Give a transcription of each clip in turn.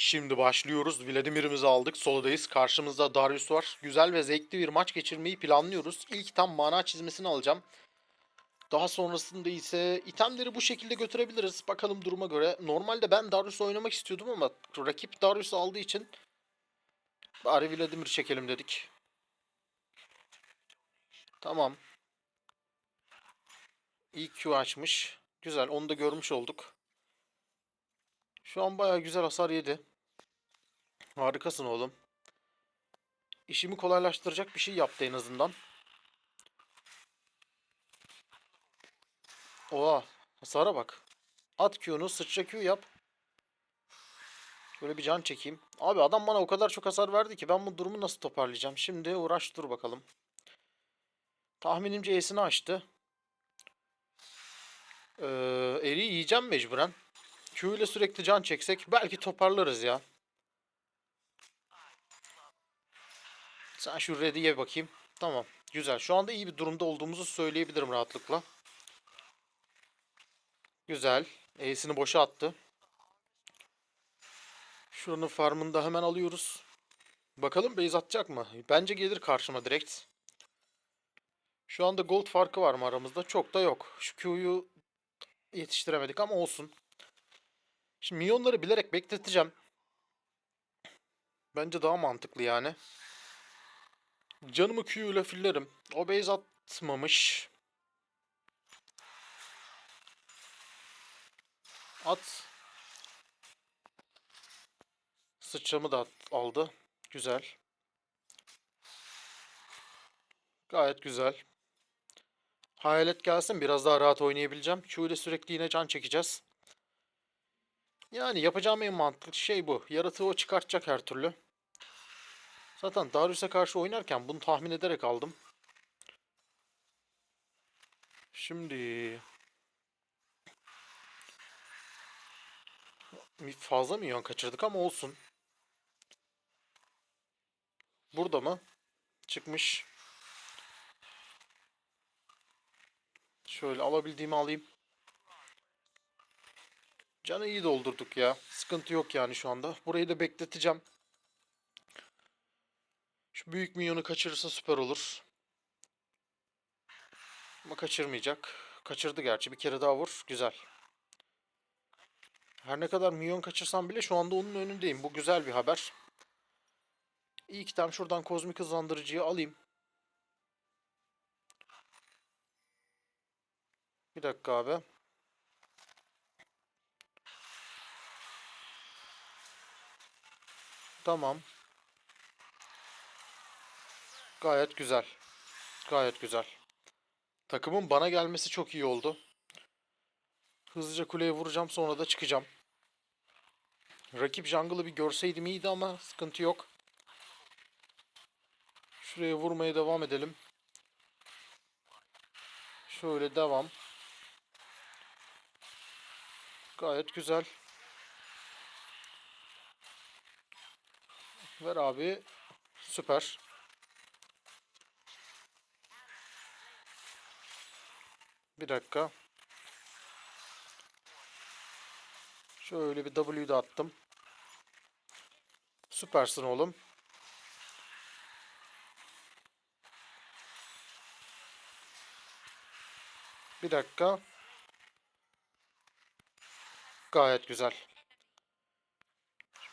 Şimdi başlıyoruz. Vladimir'imizi aldık. Soldayız. Karşımızda Darius var. Güzel ve zevkli bir maç geçirmeyi planlıyoruz. İlk tam mana çizmesini alacağım. Daha sonrasında ise itemleri bu şekilde götürebiliriz. Bakalım duruma göre. Normalde ben Darius oynamak istiyordum ama rakip Darius aldığı için bari Vladimir çekelim dedik. Tamam. İlk Q açmış. Güzel. Onu da görmüş olduk. Şu an bayağı güzel hasar yedi. Harikasın oğlum. İşimi kolaylaştıracak bir şey yaptı en azından. Oha. Hasara bak. At Q'nu sıçra Q yap. Böyle bir can çekeyim. Abi adam bana o kadar çok hasar verdi ki ben bu durumu nasıl toparlayacağım? Şimdi uğraş dur bakalım. Tahminimce E'sini açtı. Ee, Eri yiyeceğim mecburen. Q ile sürekli can çeksek belki toparlarız ya. Sen şu ready'ye bakayım. Tamam. Güzel. Şu anda iyi bir durumda olduğumuzu söyleyebilirim rahatlıkla. Güzel. E'sini boşa attı. Şuranın farmını da hemen alıyoruz. Bakalım base atacak mı? Bence gelir karşıma direkt. Şu anda gold farkı var mı aramızda? Çok da yok. Şu Q'yu yetiştiremedik ama olsun. Şimdi milyonları bilerek bekleteceğim. Bence daha mantıklı yani. Canımı Q fillerim. O base atmamış. At. Sıçramı da at- aldı. Güzel. Gayet güzel. Hayalet gelsin biraz daha rahat oynayabileceğim. Q ile sürekli yine can çekeceğiz. Yani yapacağım en mantıklı şey bu. Yaratığı o çıkartacak her türlü. Zaten Darius'a karşı oynarken bunu tahmin ederek aldım. Şimdi fazla milyon kaçırdık ama olsun. Burada mı? Çıkmış. Şöyle alabildiğimi alayım. Canı iyi doldurduk ya. Sıkıntı yok yani şu anda. Burayı da bekleteceğim. Büyük minyonu kaçırırsa süper olur. Ama kaçırmayacak. Kaçırdı gerçi. Bir kere daha vur. Güzel. Her ne kadar milyon kaçırsam bile şu anda onun önündeyim. Bu güzel bir haber. İlk item şuradan kozmik hızlandırıcıyı alayım. Bir dakika abi. Tamam. Gayet güzel. Gayet güzel. Takımın bana gelmesi çok iyi oldu. Hızlıca kuleye vuracağım sonra da çıkacağım. Rakip jungle'ı bir görseydim iyiydi ama sıkıntı yok. Şuraya vurmaya devam edelim. Şöyle devam. Gayet güzel. Ver abi. Süper. Bir dakika. Şöyle bir W'yu da attım. Süpersin oğlum. Bir dakika. Gayet güzel.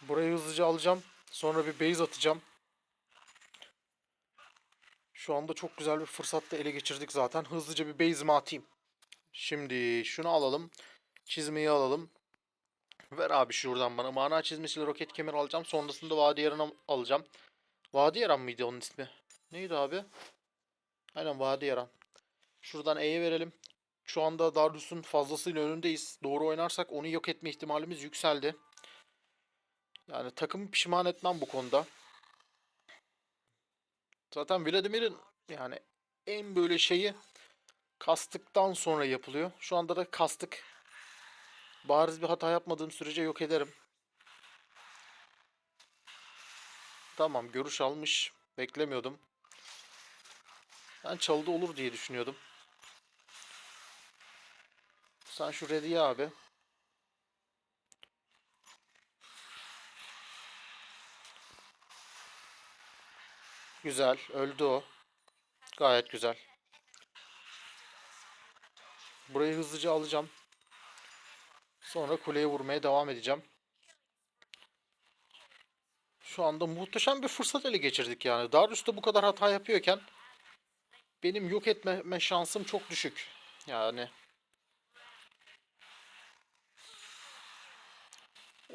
Burayı hızlıca alacağım. Sonra bir base atacağım. Şu anda çok güzel bir fırsatta ele geçirdik zaten. Hızlıca bir base'imi atayım. Şimdi şunu alalım. Çizmeyi alalım. Ver abi şuradan bana. Mana çizmesiyle roket kemer alacağım. Sonrasında Vadi Yaran'ı alacağım. Vadi Yaran mıydı onun ismi? Neydi abi? Aynen Vadi Yaran. Şuradan E'ye verelim. Şu anda Darius'un fazlasıyla önündeyiz. Doğru oynarsak onu yok etme ihtimalimiz yükseldi. Yani takımı pişman etmem bu konuda. Zaten Vladimir'in yani en böyle şeyi Kastıktan sonra yapılıyor. Şu anda da kastık. Bariz bir hata yapmadığım sürece yok ederim. Tamam görüş almış. Beklemiyordum. Ben çalıda olur diye düşünüyordum. Sen şu ready'ye abi. Güzel. Öldü o. Gayet güzel. Burayı hızlıca alacağım. Sonra kuleye vurmaya devam edeceğim. Şu anda muhteşem bir fırsat ele geçirdik yani. Darius da bu kadar hata yapıyorken benim yok etme şansım çok düşük. Yani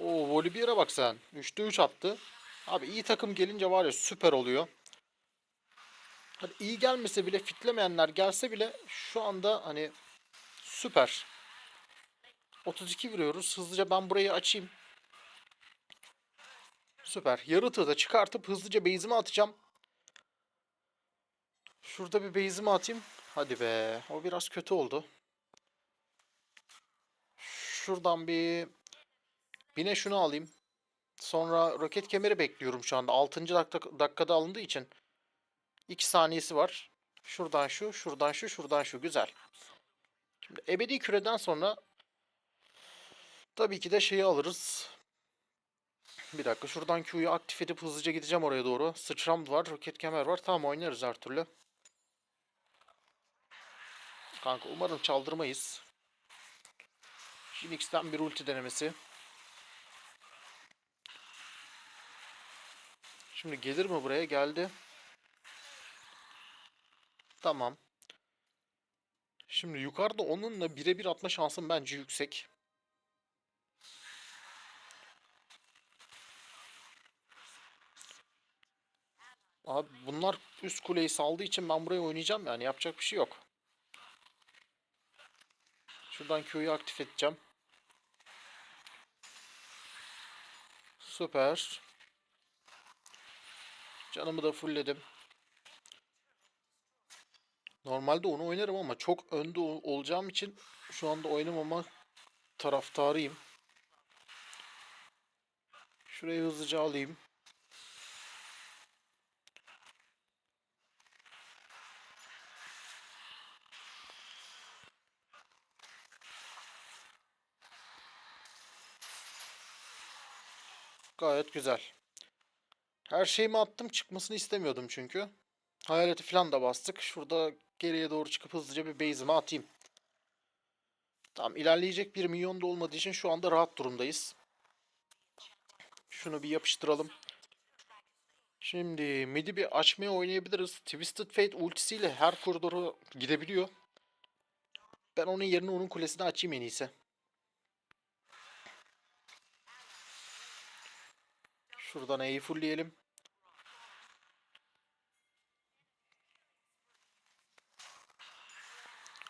O Volibear'a bak sen. 3'te 3 attı. Abi iyi takım gelince var ya süper oluyor. Hadi iyi gelmese bile fitlemeyenler gelse bile şu anda hani süper. 32 vuruyoruz. Hızlıca ben burayı açayım. Süper. Yarı da çıkartıp hızlıca base'imi atacağım. Şurada bir base'imi atayım. Hadi be. O biraz kötü oldu. Şuradan bir Yine şunu alayım. Sonra roket kemeri bekliyorum şu anda. 6. dakika, dakikada alındığı için. 2 saniyesi var. Şuradan şu, şuradan şu, şuradan şu. Güzel. Şimdi ebedi küreden sonra tabii ki de şeyi alırız. Bir dakika şuradan Q'yu aktif edip hızlıca gideceğim oraya doğru. Sıçram var, roket kemer var. Tamam oynarız her türlü. Kanka umarım çaldırmayız. Jinx'ten bir ulti denemesi. Şimdi gelir mi buraya? Geldi. Tamam. Şimdi yukarıda onunla birebir atma şansım bence yüksek. Abi bunlar üst kuleyi saldığı için ben buraya oynayacağım yani yapacak bir şey yok. Şuradan Q'yu aktif edeceğim. Süper. Canımı da fullledim. Normalde onu oynarım ama çok önde ol- olacağım için şu anda oynamama taraftarıyım. Şurayı hızlıca alayım. Gayet güzel. Her şeyimi attım. Çıkmasını istemiyordum çünkü. Hayaleti falan da bastık. Şurada geriye doğru çıkıp hızlıca bir base'ime atayım. Tamam ilerleyecek bir milyon da olmadığı için şu anda rahat durumdayız. Şunu bir yapıştıralım. Şimdi midi bir açmaya oynayabiliriz. Twisted Fate ultisiyle her koridoru gidebiliyor. Ben onun yerine onun kulesini açayım en iyisi. Şuradan E'yi fullleyelim.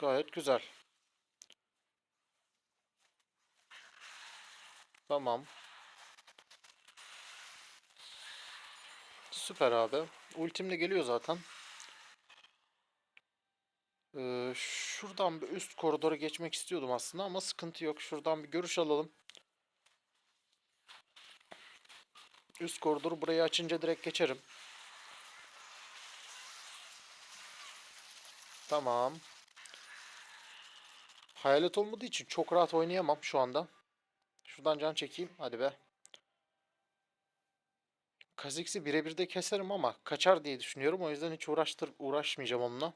Gayet güzel. Tamam. Süper abi. Ultim de geliyor zaten. Ee, şuradan bir üst koridora geçmek istiyordum aslında ama sıkıntı yok. Şuradan bir görüş alalım. Üst koridoru burayı açınca direkt geçerim. Tamam. Hayalet olmadığı için çok rahat oynayamam şu anda. Şuradan can çekeyim. Hadi be. Kha'Zix'i birebir de keserim ama kaçar diye düşünüyorum. O yüzden hiç uğraştır uğraşmayacağım onunla.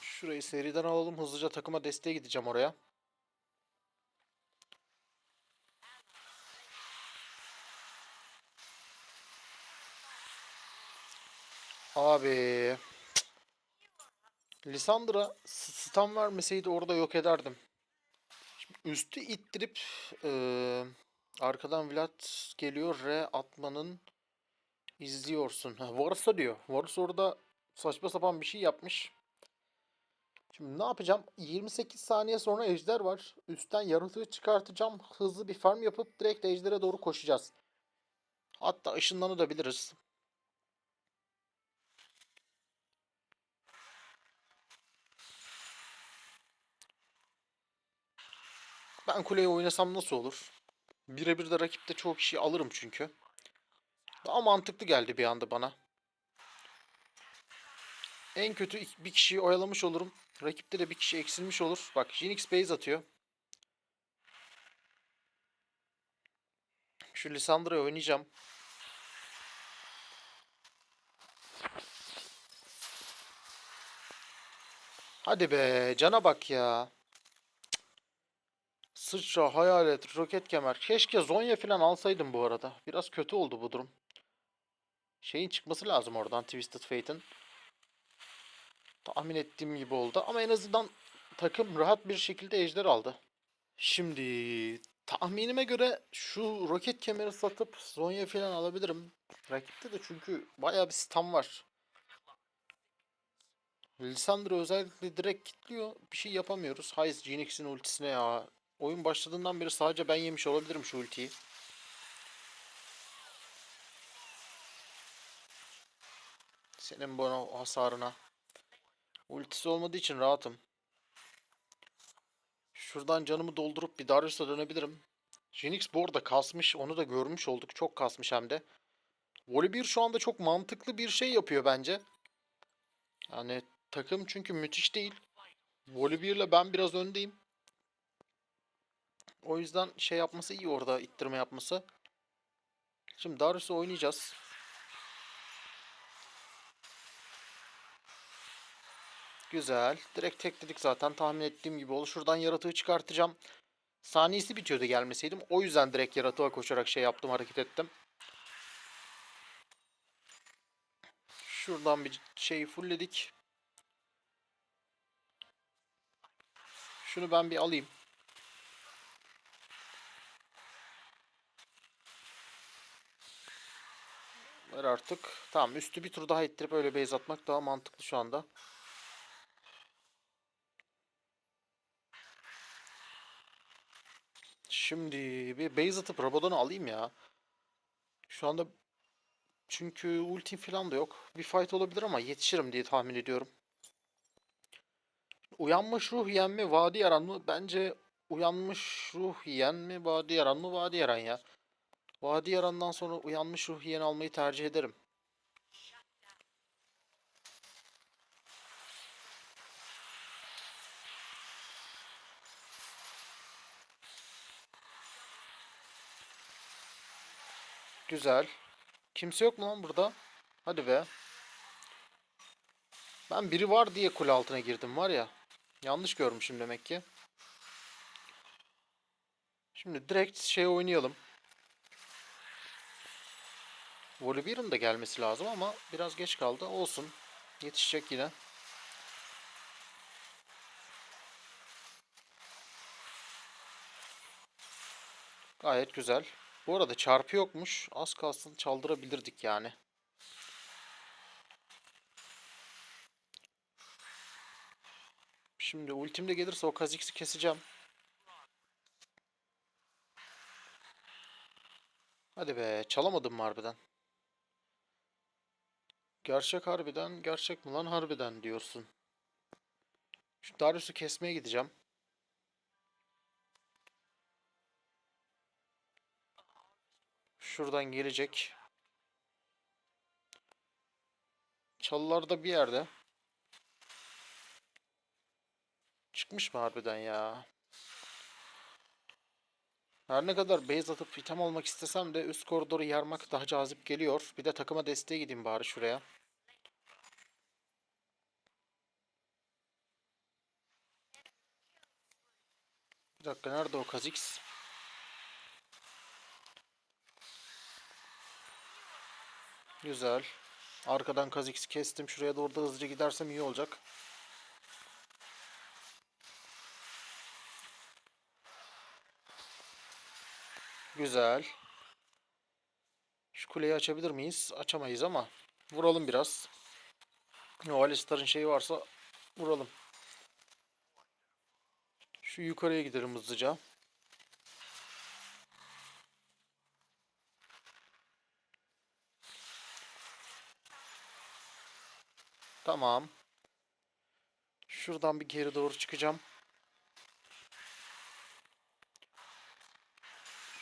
Şurayı seriden alalım. Hızlıca takıma desteğe gideceğim oraya. Abi. Lisandra stun vermeseydi orada yok ederdim. Şimdi üstü ittirip e, arkadan Vlad geliyor. R atmanın izliyorsun. Ha, Varsa diyor. Varsa orada saçma sapan bir şey yapmış. Şimdi ne yapacağım? 28 saniye sonra ejder var. Üstten yaratığı çıkartacağım. Hızlı bir farm yapıp direkt ejdere doğru koşacağız. Hatta ışınlanabiliriz. Ben kuleye oynasam nasıl olur? Birebir de rakipte çoğu kişi alırım çünkü. Daha mantıklı geldi bir anda bana. En kötü bir kişiyi oyalamış olurum. Rakipte de bir kişi eksilmiş olur. Bak Jinx base atıyor. Şu Lisandra'yı oynayacağım. Hadi be cana bak ya. Sıçra, hayalet, roket kemer. Keşke Zonya falan alsaydım bu arada. Biraz kötü oldu bu durum. Şeyin çıkması lazım oradan Twisted Fate'in. Tahmin ettiğim gibi oldu ama en azından takım rahat bir şekilde ejder aldı. Şimdi tahminime göre şu roket kemeri satıp Zonya falan alabilirim. Rakipte de çünkü bayağı bir stun var. Lisandro özellikle direkt kilitliyor. Bir şey yapamıyoruz. Hayes Jinx'in ultisine ya. Oyun başladığından beri sadece ben yemiş olabilirim şu ultiyi. Senin bu hasarına. Ultisi olmadığı için rahatım. Şuradan canımı doldurup bir Darius'a dönebilirim. Jinx bu arada kasmış. Onu da görmüş olduk. Çok kasmış hem de. Volibear şu anda çok mantıklı bir şey yapıyor bence. Yani takım çünkü müthiş değil. Volibear'la ben biraz öndeyim. O yüzden şey yapması iyi orada ittirme yapması. Şimdi Darius'u oynayacağız. Güzel. Direkt tekledik zaten. Tahmin ettiğim gibi oldu. Şuradan yaratığı çıkartacağım. Saniyesi bitiyordu gelmeseydim. O yüzden direkt yaratığa koşarak şey yaptım, hareket ettim. Şuradan bir şeyi fullledik. Şunu ben bir alayım. Ver artık. Tamam üstü bir tur daha ittirip öyle base atmak daha mantıklı şu anda. Şimdi bir base atıp Rabadon'u alayım ya. Şu anda çünkü ulti falan da yok. Bir fight olabilir ama yetişirim diye tahmin ediyorum. Uyanmış ruh yiyen mi vadi yaran mı? Bence uyanmış ruh yiyen mi vadi yaran mı? Vadi yaran ya. Vadi yarandan sonra uyanmış ruh yiyen almayı tercih ederim. Güzel. Kimse yok mu lan burada? Hadi be. Ben biri var diye kule altına girdim var ya. Yanlış görmüşüm demek ki. Şimdi direkt şey oynayalım. Volibear'ın da gelmesi lazım ama biraz geç kaldı. Olsun. Yetişecek yine. Gayet güzel. Bu arada çarpı yokmuş. Az kalsın çaldırabilirdik yani. Şimdi ultimde gelirse o Kha'Zix'i keseceğim. Hadi be çalamadım mı harbiden? Gerçek harbiden, gerçek mi lan harbiden diyorsun. Şu Darius'u kesmeye gideceğim. Şuradan gelecek. Çalılarda bir yerde. Çıkmış mı harbiden ya? Her ne kadar base atıp item almak istesem de üst koridoru yarmak daha cazip geliyor. Bir de takıma desteğe gideyim bari şuraya. Bir dakika nerede o Kha'Zix? Güzel. Arkadan Kha'Zix'i kestim. Şuraya doğru da hızlıca gidersem iyi olacak. Güzel. Şu kuleyi açabilir miyiz? Açamayız ama vuralım biraz. O Alistar'ın şeyi varsa vuralım. Şu yukarıya gidelim hızlıca. Tamam. Şuradan bir geri doğru çıkacağım.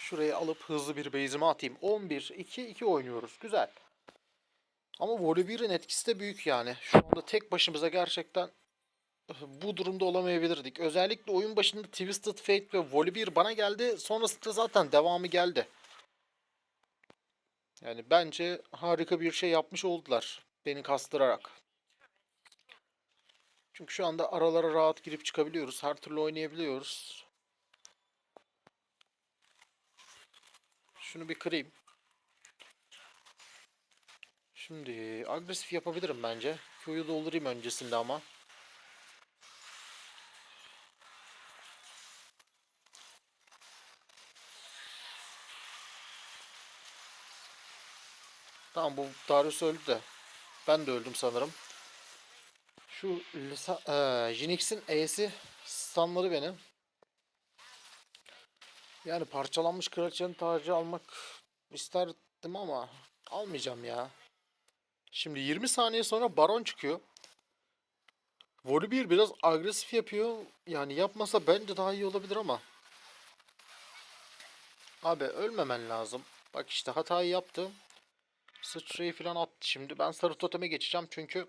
Şuraya alıp hızlı bir base'ime atayım. 11, 2, 2 oynuyoruz. Güzel. Ama Volibear'ın etkisi de büyük yani. Şu anda tek başımıza gerçekten bu durumda olamayabilirdik. Özellikle oyun başında Twisted Fate ve Volibear bana geldi. Sonrasında zaten devamı geldi. Yani bence harika bir şey yapmış oldular. Beni kastırarak. Çünkü şu anda aralara rahat girip çıkabiliyoruz. Her türlü oynayabiliyoruz. Şunu bir kırayım. Şimdi agresif yapabilirim bence. Q'yu doldurayım öncesinde ama. Tamam bu Darius öldü de. Ben de öldüm sanırım. Şu Jinx'in E'si stunladı beni. Yani parçalanmış kraliçenin tacı almak isterdim ama almayacağım ya. Şimdi 20 saniye sonra Baron çıkıyor. Volibear biraz agresif yapıyor. Yani yapmasa bence daha iyi olabilir ama. Abi ölmemen lazım. Bak işte hatayı yaptı. Sıçrayı falan attı şimdi. Ben sarı toteme geçeceğim çünkü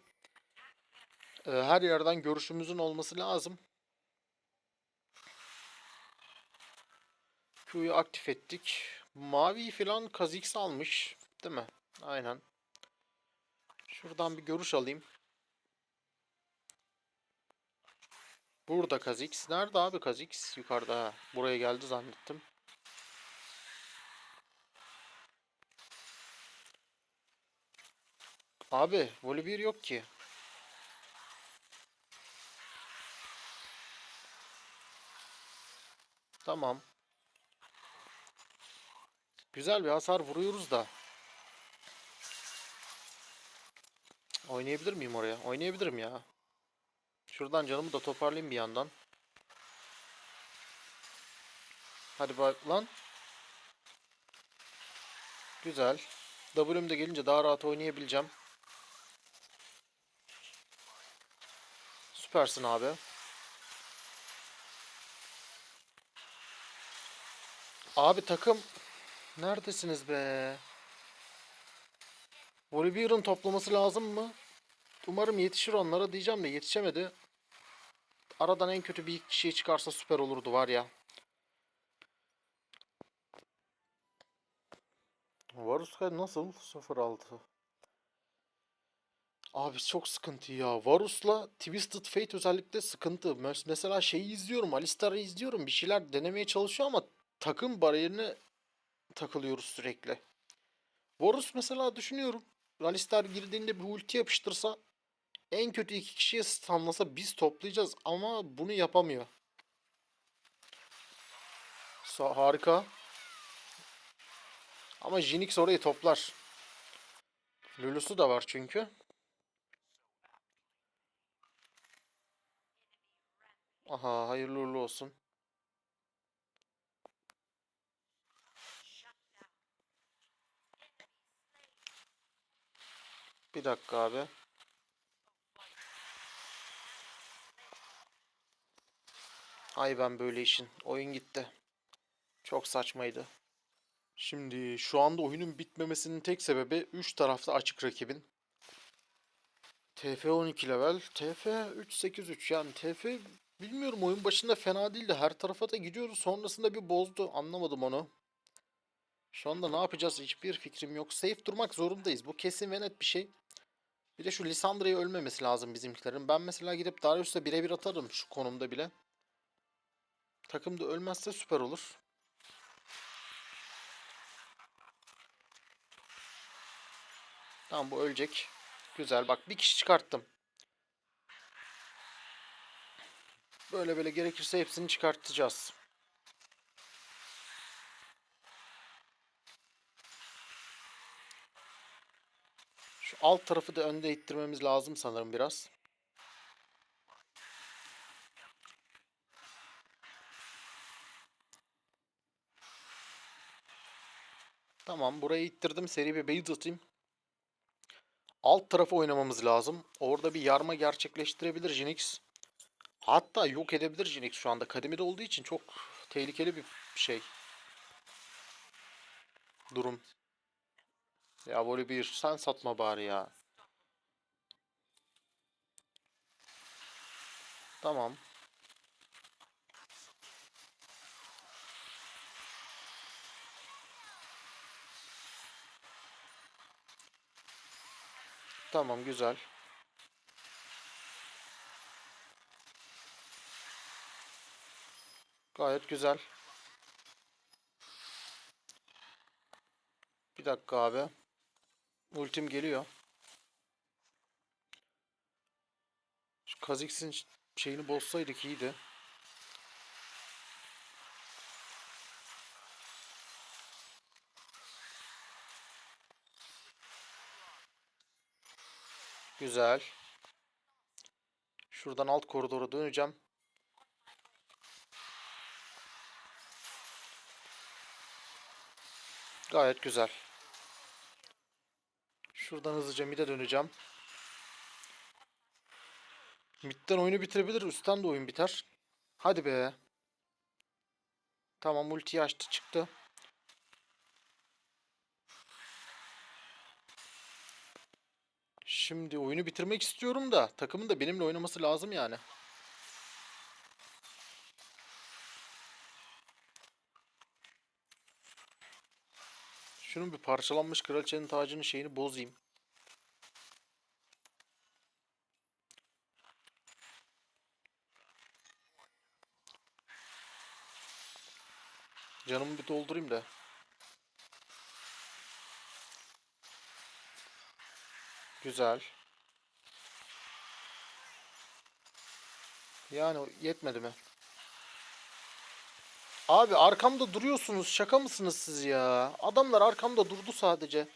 e, her yerden görüşümüzün olması lazım. Q'yu aktif ettik. Mavi falan Kha'Zix almış. Değil mi? Aynen. Şuradan bir görüş alayım. Burada Kha'Zix. Nerede abi Kha'Zix? Yukarıda. ha. Buraya geldi zannettim. Abi Volibear yok ki. Tamam. Güzel bir hasar vuruyoruz da. Oynayabilir miyim oraya? Oynayabilirim ya. Şuradan canımı da toparlayayım bir yandan. Hadi bak lan. Güzel. W'm de gelince daha rahat oynayabileceğim. Süpersin abi. Abi takım neredesiniz be? Volibear'ın toplaması lazım mı? Umarım yetişir onlara diyeceğim de yetişemedi. Aradan en kötü bir kişi çıkarsa süper olurdu var ya. Varuska nasıl? 0-6. Abi çok sıkıntı ya. Varus'la Twisted Fate özellikle sıkıntı. Mes- Mesela şeyi izliyorum, Alistar'ı izliyorum. Bir şeyler denemeye çalışıyor ama takım bariyerine takılıyoruz sürekli. Varus mesela düşünüyorum. Alistar girdiğinde bir ulti yapıştırsa en kötü iki kişiye stunlasa biz toplayacağız ama bunu yapamıyor. Sa- harika. Ama Jinx orayı toplar. Lulu'su da var çünkü. Aha hayırlı uğurlu olsun. Bir dakika abi. Ay ben böyle işin. Oyun gitti. Çok saçmaydı. Şimdi şu anda oyunun bitmemesinin tek sebebi 3 tarafta açık rakibin. TF 12 level, TF 383 yani TF bilmiyorum oyun başında fena değildi. Her tarafa da gidiyoruz. Sonrasında bir bozdu. Anlamadım onu. Şu anda ne yapacağız hiçbir fikrim yok. Safe durmak zorundayız. Bu kesin ve net bir şey. Bir de şu Lisandra'ya ölmemesi lazım bizimkilerin. Ben mesela gidip Darius'la birebir atarım şu konumda bile. Takım da ölmezse süper olur. Tamam bu ölecek. Güzel bak bir kişi çıkarttım. Böyle böyle gerekirse hepsini çıkartacağız. Şu alt tarafı da önde ittirmemiz lazım sanırım biraz. Tamam burayı ittirdim. Seri bir base atayım. Alt tarafı oynamamız lazım. Orada bir yarma gerçekleştirebilir Jinx. Hatta yok edebilir Jinx şu anda. Kademede olduğu için çok tehlikeli bir şey. Durum. Ya voley bir sen satma bari ya. Tamam. Tamam güzel. Gayet güzel. Bir dakika abi. Ultim geliyor. Şu Kha'Zix'in ş- şeyini bozsaydık iyiydi. Güzel. Şuradan alt koridora döneceğim. Gayet güzel. Şuradan hızlıca mid'e döneceğim. Mid'den oyunu bitirebilir. Üstten de oyun biter. Hadi be. Tamam ultiyi açtı çıktı. Şimdi oyunu bitirmek istiyorum da takımın da benimle oynaması lazım yani. Şunun bir parçalanmış kraliçenin tacının şeyini bozayım. Canımı bir doldurayım da. Güzel. Yani yetmedi mi? Abi arkamda duruyorsunuz. Şaka mısınız siz ya? Adamlar arkamda durdu sadece.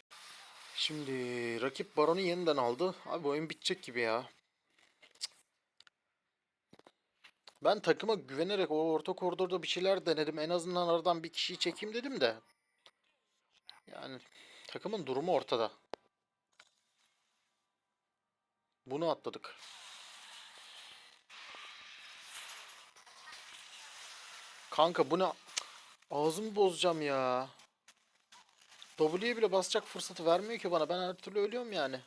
Şimdi rakip Baron'u yeniden aldı. Abi oyun bitecek gibi ya. Ben takıma güvenerek o orta koridorda bir şeyler denedim. En azından aradan bir kişiyi çekeyim dedim de. Yani takımın durumu ortada. Bunu atladık. Kanka bu ne? Ağzımı bozacağım ya. W'ye bile basacak fırsatı vermiyor ki bana. Ben her türlü ölüyorum yani.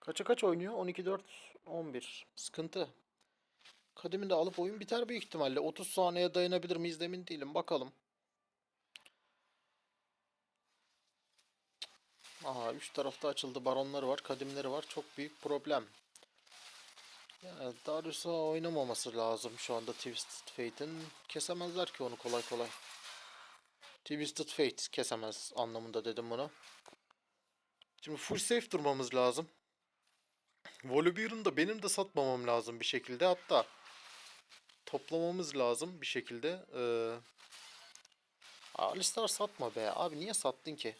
Kaça kaç oynuyor? 12-4, 11. Sıkıntı. Kadimi de alıp oyun biter büyük ihtimalle. 30 saniye dayanabilir miyiz emin değilim. Bakalım. Aha üst tarafta açıldı. Baronları var. Kadimleri var. Çok büyük problem. Yani Darius'a oynamaması lazım şu anda Twisted Fate'in. Kesemezler ki onu kolay kolay. Twisted Fate kesemez anlamında dedim bunu. Şimdi full safe durmamız lazım. Volibear'ın da benim de satmamam lazım bir şekilde. Hatta toplamamız lazım bir şekilde. Ee, Alistar satma be. Abi niye sattın ki?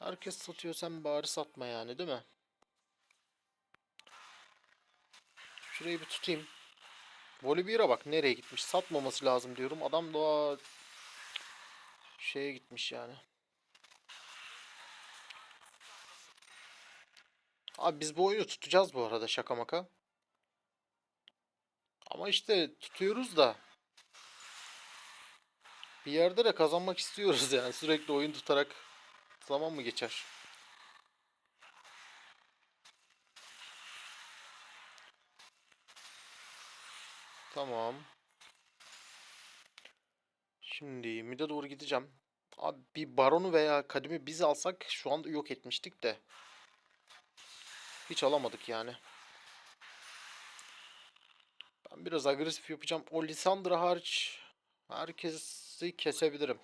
Herkes satıyor sen bari satma yani değil mi? Şurayı bir tutayım. Volibear'a bak nereye gitmiş. Satmaması lazım diyorum. Adam daha şeye gitmiş yani. Abi biz bu oyunu tutacağız bu arada şaka maka. Ama işte tutuyoruz da bir yerde de kazanmak istiyoruz yani. Sürekli oyun tutarak zaman mı geçer? Tamam. Şimdi mid'e doğru gideceğim. Abi bir baronu veya kadimi biz alsak şu anda yok etmiştik de. Hiç alamadık yani. Ben biraz agresif yapacağım. O Lisandra hariç herkesi kesebilirim.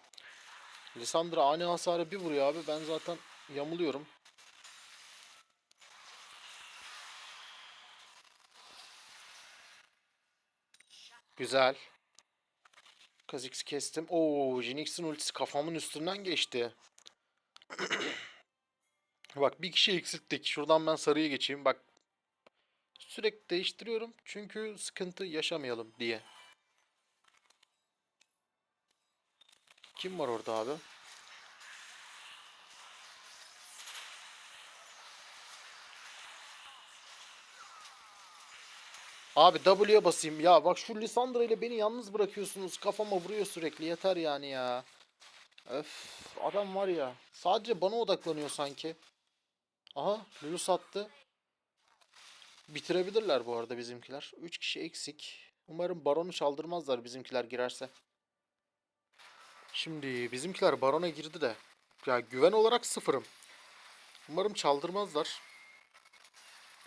Lisandra ani hasarı bir vuruyor abi. Ben zaten yamuluyorum. Güzel. Kha'Zix kestim. Oo, Jinx'in ultisi kafamın üstünden geçti. Bak bir kişi eksilttik. Şuradan ben sarıya geçeyim. Bak sürekli değiştiriyorum. Çünkü sıkıntı yaşamayalım diye. Kim var orada abi? Abi W'ye basayım. Ya bak şu Lisandra ile beni yalnız bırakıyorsunuz. Kafama vuruyor sürekli. Yeter yani ya. Öf. Adam var ya. Sadece bana odaklanıyor sanki. Aha. Lulu sattı. Bitirebilirler bu arada bizimkiler. 3 kişi eksik. Umarım baronu çaldırmazlar bizimkiler girerse. Şimdi bizimkiler barona girdi de. Ya güven olarak sıfırım. Umarım çaldırmazlar.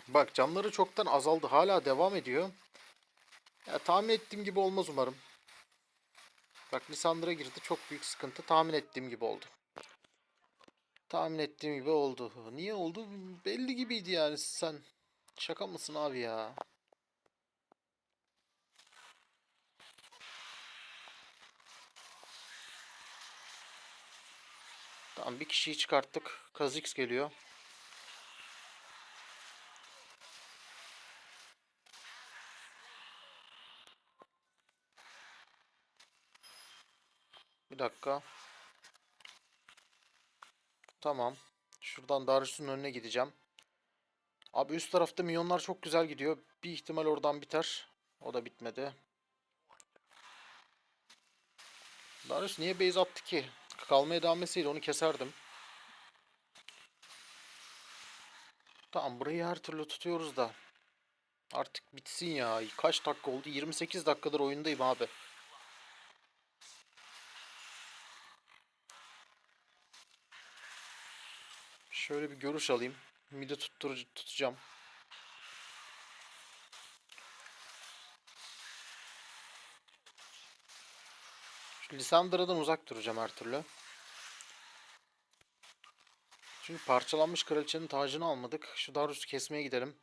Bak canları çoktan azaldı. Hala devam ediyor. Ya tahmin ettiğim gibi olmaz umarım. Bak Lisandra girdi. Çok büyük sıkıntı. Tahmin ettiğim gibi oldu. Tahmin ettiğim gibi oldu. Niye oldu? Belli gibiydi yani sen. Şaka mısın abi ya? Tamam bir kişiyi çıkarttık. Kazix geliyor. Bir dakika. Tamam. Şuradan Darius'un önüne gideceğim. Abi üst tarafta milyonlar çok güzel gidiyor. Bir ihtimal oradan biter. O da bitmedi. Darius niye base attı ki? Kalmaya devam etseydi onu keserdim. Tamam burayı her türlü tutuyoruz da. Artık bitsin ya. Kaç dakika oldu? 28 dakikadır oyundayım abi. Şöyle bir görüş alayım. Midi tuttur tutacağım. Şu Lisandra'dan uzak duracağım her türlü. Çünkü parçalanmış kraliçenin tacını almadık. Şu Darius'u kesmeye gidelim.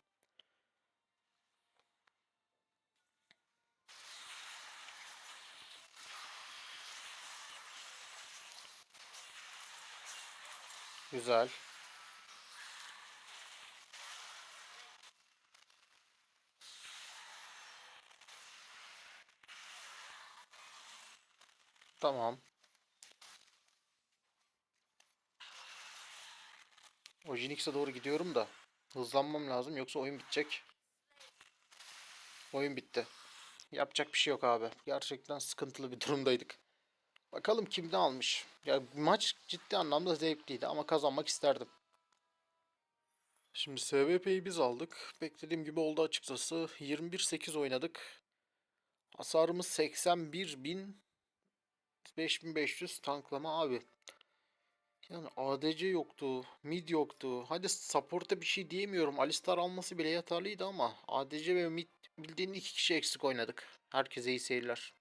Güzel. Tamam. O Jinx'e doğru gidiyorum da hızlanmam lazım yoksa oyun bitecek. Oyun bitti. Yapacak bir şey yok abi. Gerçekten sıkıntılı bir durumdaydık. Bakalım kim ne almış. Ya maç ciddi anlamda zevkliydi ama kazanmak isterdim. Şimdi SVP'yi biz aldık. Beklediğim gibi oldu açıkçası. 21-8 oynadık. Hasarımız 81.000 5500 tanklama abi. Yani ADC yoktu, mid yoktu. Hadi support'a bir şey diyemiyorum. Alistar alması bile yeterliydi ama ADC ve mid bildiğin iki kişi eksik oynadık. Herkese iyi seyirler.